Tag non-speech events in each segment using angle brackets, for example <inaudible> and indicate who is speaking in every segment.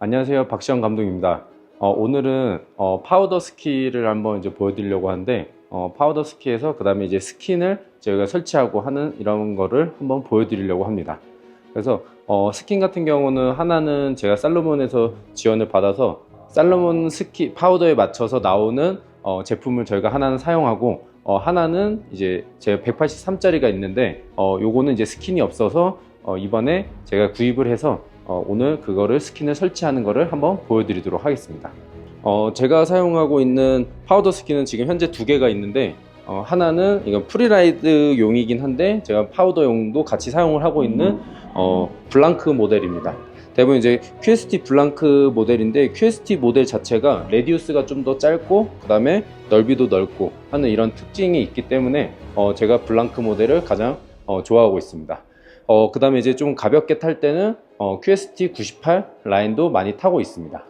Speaker 1: 안녕하세요. 박시영 감독입니다. 어, 오늘은 어, 파우더 스키를 한번 이제 보여드리려고 하는데 어, 파우더 스키에서 그 다음에 이제 스킨을 저희가 설치하고 하는 이런 거를 한번 보여드리려고 합니다. 그래서 어, 스킨 같은 경우는 하나는 제가 살로몬에서 지원을 받아서 살로몬 스키 파우더에 맞춰서 나오는 어, 제품을 저희가 하나는 사용하고 어, 하나는 이제 제가 183짜리가 있는데 어, 요거는 이제 스킨이 없어서 어, 이번에 제가 구입을 해서 어, 오늘 그거를 스킨을 설치하는 거를 한번 보여드리도록 하겠습니다. 어, 제가 사용하고 있는 파우더 스킨은 지금 현재 두 개가 있는데 어, 하나는 이건 프리라이드 용이긴 한데 제가 파우더용도 같이 사용을 하고 있는 어, 블랑크 모델입니다. 대부분 이제 QST 블랑크 모델인데 QST 모델 자체가 레디우스가 좀 더 짧고 그 다음에 넓이도 넓고 하는 이런 특징이 있기 때문에 어, 제가 블랑크 모델을 가장 어, 좋아하고 있습니다. 어, 그 다음에 이제 좀 가볍게 탈 때는 어, QST 98 라인도 많이 타고 있습니다.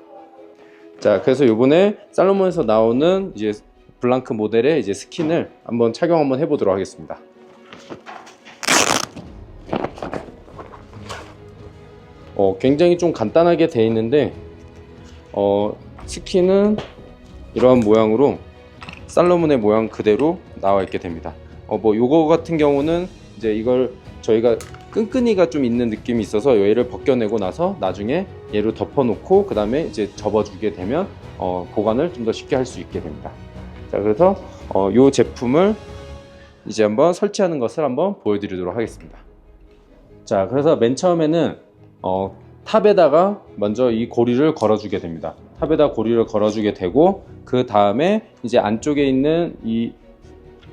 Speaker 1: 자, 그래서 요번에 살로몬에서 나오는 이제 블랑크 모델의 이제 스킨을 한번 착용 한번 해보도록 하겠습니다. 어, 굉장히 좀 간단하게 되어 있는데 어, 스킨은 이러한 모양으로 살로몬의 모양 그대로 나와 있게 됩니다. 어, 뭐 요거 같은 경우는 이제 이걸 저희가 끈끈이가 좀 있는 느낌이 있어서 얘를 벗겨내고 나서 나중에 얘를 덮어놓고 그 다음에 이제 접어주게 되면 어, 보관을 좀 더 쉽게 할 수 있게 됩니다. 자 그래서 어, 요 제품을 이제 한번 설치하는 것을 한번 보여드리도록 하겠습니다. 자 그래서 맨 처음에는 어, 탑에다가 먼저 이 고리를 걸어주게 됩니다. 탑에다 고리를 걸어주게 되고 그 다음에 이제 안쪽에 있는 이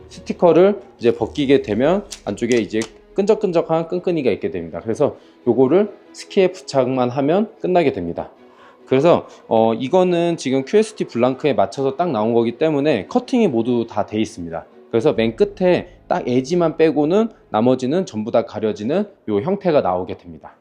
Speaker 1: 스티커를 이제 벗기게 되면 안쪽에 이제 끈적끈적한 끈끈이가 있게 됩니다. 그래서 요거를 스키에 부착만 하면 끝나게 됩니다. 그래서 어 이거는 지금 QST 블랑크에 맞춰서 딱 나온 거기 때문에 커팅이 모두 다 돼 있습니다. 그래서 맨 끝에 딱 에지만 빼고는 나머지는 전부 다 가려지는 요 형태가 나오게 됩니다.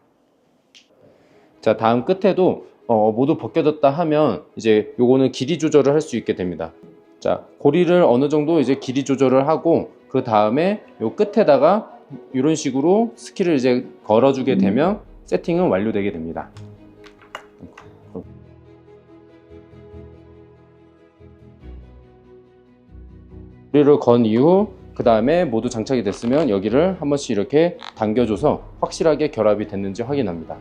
Speaker 1: 자 다음 끝에도 어, 모두 벗겨졌다 하면 이제 요거는 길이 조절을 할 수 있게 됩니다. 자 고리를 어느 정도 이제 길이 조절을 하고 그 다음에 요 끝에다가 이런 식으로 스키를 이제 걸어주게 되면 세팅은 완료되게 됩니다. 고리를 건 이후 그 다음에 모두 장착이 됐으면 여기를 한 번씩 이렇게 당겨줘서 확실하게 결합이 됐는지 확인합니다.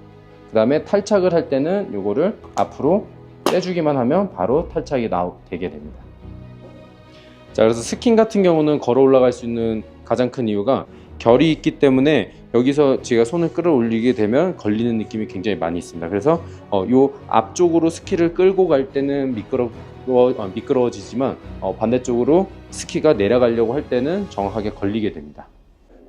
Speaker 1: 그 다음에 탈착을 할 때는 이거를 앞으로 떼주기만 하면 바로 탈착이 되게 됩니다. 자, 그래서 스킨 같은 경우는 걸어 올라갈 수 있는 가장 큰 이유가 결이 있기 때문에 여기서 제가 손을 끌어올리게 되면 걸리는 느낌이 굉장히 많이 있습니다. 그래서 어, 요 앞쪽으로 스키를 끌고 갈 때는 미끄러, 어, 미끄러워지지만 어, 반대쪽으로 스키가 내려가려고 할 때는 정확하게 걸리게 됩니다.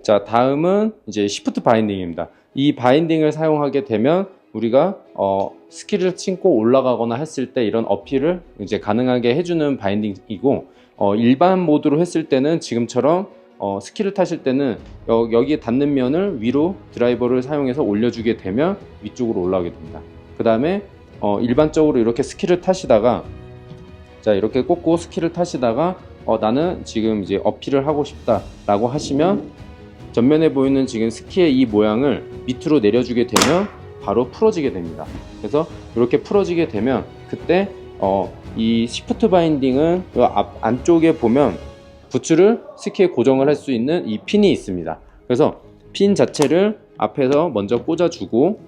Speaker 1: 자, 다음은 이제 시프트 바인딩입니다. 이 바인딩을 사용하게 되면 우리가 어, 스키를 신고 올라가거나 했을 때 이런 어필을 이제 가능하게 해주는 바인딩이고 어, 일반 모드로 했을 때는 지금처럼 어, 스키를 타실 때는 여, 여기에 닿는 면을 위로 드라이버를 사용해서 올려주게 되면 위쪽으로 올라가게 됩니다. 그 다음에 어, 일반적으로 이렇게 스키를 타시다가 자 이렇게 꽂고 스키를 타시다가 어, 나는 지금 이제 어필을 하고 싶다 라고 하시면 전면에 보이는 지금 스키의 이 모양을 밑으로 내려주게 되면 바로 풀어지게 됩니다. 그래서 이렇게 풀어지게 되면 그때 어, 이 시프트 바인딩은 이 앞, 안쪽에 보면 부츠를 스키에 고정을 할 수 있는 이 핀이 있습니다. 그래서 핀 자체를 앞에서 먼저 꽂아주고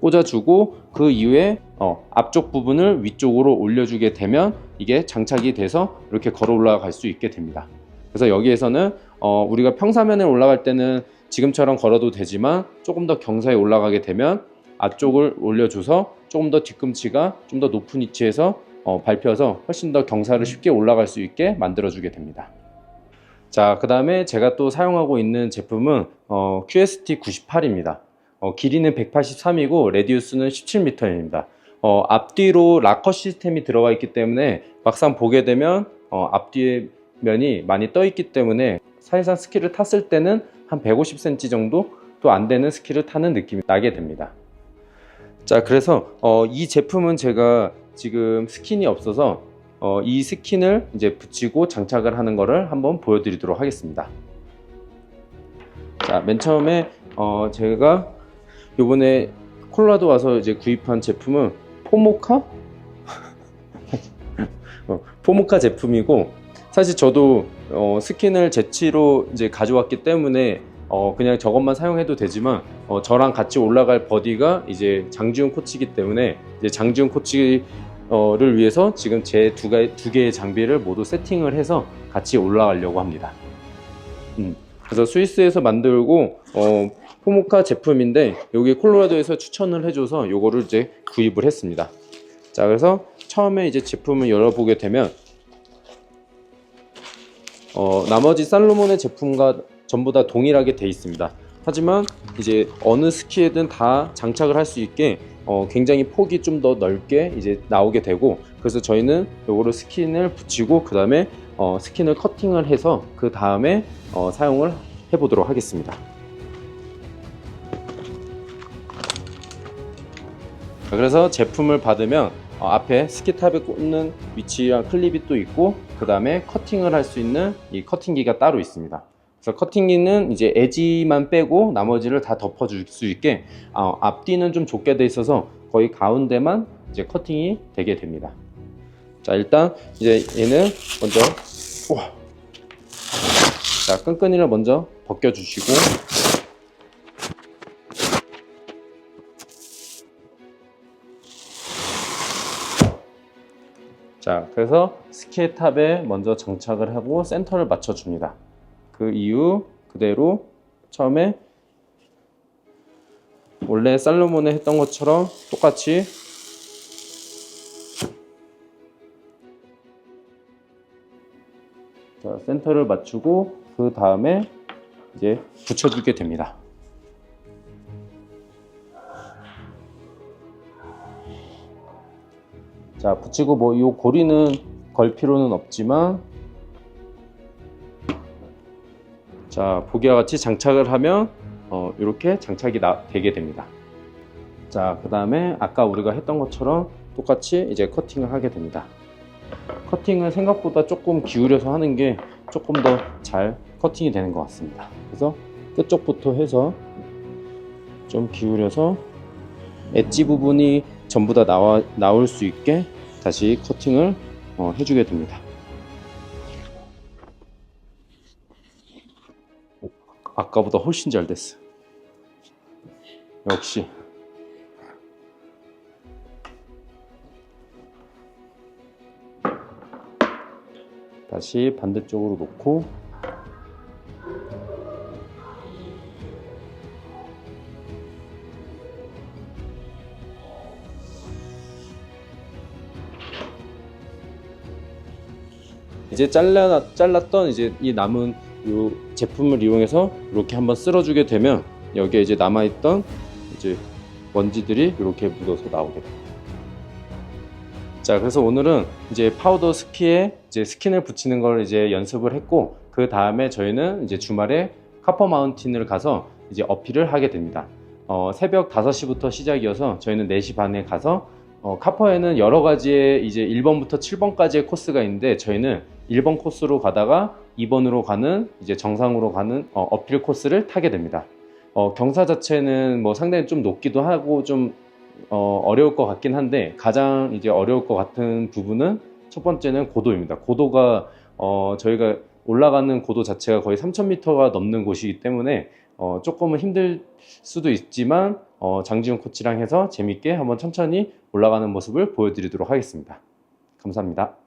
Speaker 1: 꽂아주고 그 이후에 어, 앞쪽 부분을 위쪽으로 올려주게 되면 이게 장착이 돼서 이렇게 걸어 올라갈 수 있게 됩니다. 그래서 여기에서는 어, 우리가 평사면에 올라갈 때는 지금처럼 걸어도 되지만 조금 더 경사에 올라가게 되면 앞쪽을 올려줘서 조금 더 뒤꿈치가 좀 더 높은 위치에서 어, 밟혀서 훨씬 더 경사를 쉽게 올라갈 수 있게 만들어주게 됩니다. 자, 그 다음에 제가 또 사용하고 있는 제품은 어, QST 98입니다. 어, 길이는 183이고 레디우스는 17m입니다. 어, 앞뒤로 락커 시스템이 들어가 있기 때문에 막상 보게 되면 어, 앞뒤에 면이 많이 떠 있기 때문에 사실상 스키를 탔을 때는 한 150cm 정도 또 안 되는 스키를 타는 느낌이 나게 됩니다. 자, 그래서 어, 이 제품은 제가 지금 스킨이 없어서 어, 이 스킨을 이제 붙이고 장착을 하는 거를 한번 보여드리도록 하겠습니다. 자, 맨 처음에 어, 제가 요번에 콜로라도 와서 이제 구입한 제품은 포모카? <laughs> 어, 포모카 제품이고 사실 저도 어, 스킨을 제치로 이제 가져왔기 때문에 어, 그냥 저것만 사용해도 되지만 어, 저랑 같이 올라갈 버디가 이제 장지훈 코치이기 때문에 이제 장지훈 코치 를 위해서 지금 제두두 개의 장비를 모두 세팅을 해서 같이 올라가려고 합니다. 음, 그래서 스위스에서 만들고 어, 포모카 제품인데 여기 콜로라도에서 추천을 해줘서 요거를 이제 구입을 했습니다. 자 그래서 처음에 이제 제품을 열어보게 되면 어, 나머지 살로몬의 제품과 전부 다 동일하게 돼 있습니다. 하지만 이제 어느 스키에든 다 장착을 할 수 있게 어, 굉장히 폭이 좀 더 넓게 이제 나오게 되고 그래서 저희는 요거를 스킨을 붙이고 그 다음에 어, 스킨을 커팅을 해서 그 다음에 어, 사용을 해보도록 하겠습니다. 그래서 제품을 받으면 어, 앞에 스키탑에 꽂는 위치랑 클립이 또 있고 그 다음에 커팅을 할 수 있는 이 커팅기가 따로 있습니다. 그래서 커팅기는 이제 에지만 빼고 나머지를 다 덮어줄 수 있게 어, 앞뒤는 좀 좁게 돼 있어서 거의 가운데만 이제 커팅이 되게 됩니다. 자 일단 이제 얘는 먼저 우와. 자 끈끈이를 먼저 벗겨주시고 자, 그래서 스키탑에 먼저 장착을 하고 센터를 맞춰줍니다. 그 이후 그대로 처음에 원래 살로몬에 했던 것처럼 똑같이 자, 센터를 맞추고 그 다음에 이제 붙여주게 됩니다. 자 붙이고 뭐 이 고리는 걸 필요는 없지만 자 보기와 같이 장착을 하면 어, 이렇게 장착이 나, 되게 됩니다. 자 그 다음에 아까 우리가 했던 것처럼 똑같이 이제 커팅을 하게 됩니다. 커팅은 생각보다 조금 기울여서 하는 게 조금 더 잘 커팅이 되는 것 같습니다. 그래서 끝쪽부터 해서 좀 기울여서 엣지 부분이 전부 다 나와, 나올 수 있게 다시 커팅을 어, 해주게 됩니다. 아까보다 훨씬 잘 됐어. 역시. 다시 반대쪽으로 놓고 이제 잘라 잘랐던 이제 이 남은 요 제품을 이용해서 이렇게 한번 쓸어주게 되면 여기에 이제 남아있던 이제 먼지들이 이렇게 묻어서 나오게 됩니다. 자, 그래서 오늘은 이제 파우더 스키에 이제 스킨을 붙이는 걸 이제 연습을 했고 그 다음에 저희는 이제 주말에 카퍼 마운틴을 가서 이제 어필을 하게 됩니다. 어, 새벽 5시부터 시작이어서 저희는 4시 반에 가서 어, 카퍼에는 여러 가지의 이제 1번부터 7번까지의 코스가 있는데 저희는 1번 코스로 가다가 2번으로 가는 이제 정상으로 가는 어, 어필 코스를 타게 됩니다. 어, 경사 자체는 뭐 상당히 좀 높기도 하고 좀 어, 어려울 것 같긴 한데 가장 이제 어려울 것 같은 부분은 첫 번째는 고도입니다. 고도가 어, 저희가 올라가는 고도 자체가 거의 3,000m가 넘는 곳이기 때문에 어, 조금은 힘들 수도 있지만 어, 장지훈 코치랑 해서 재밌게 한번 천천히 올라가는 모습을 보여드리도록 하겠습니다. 감사합니다.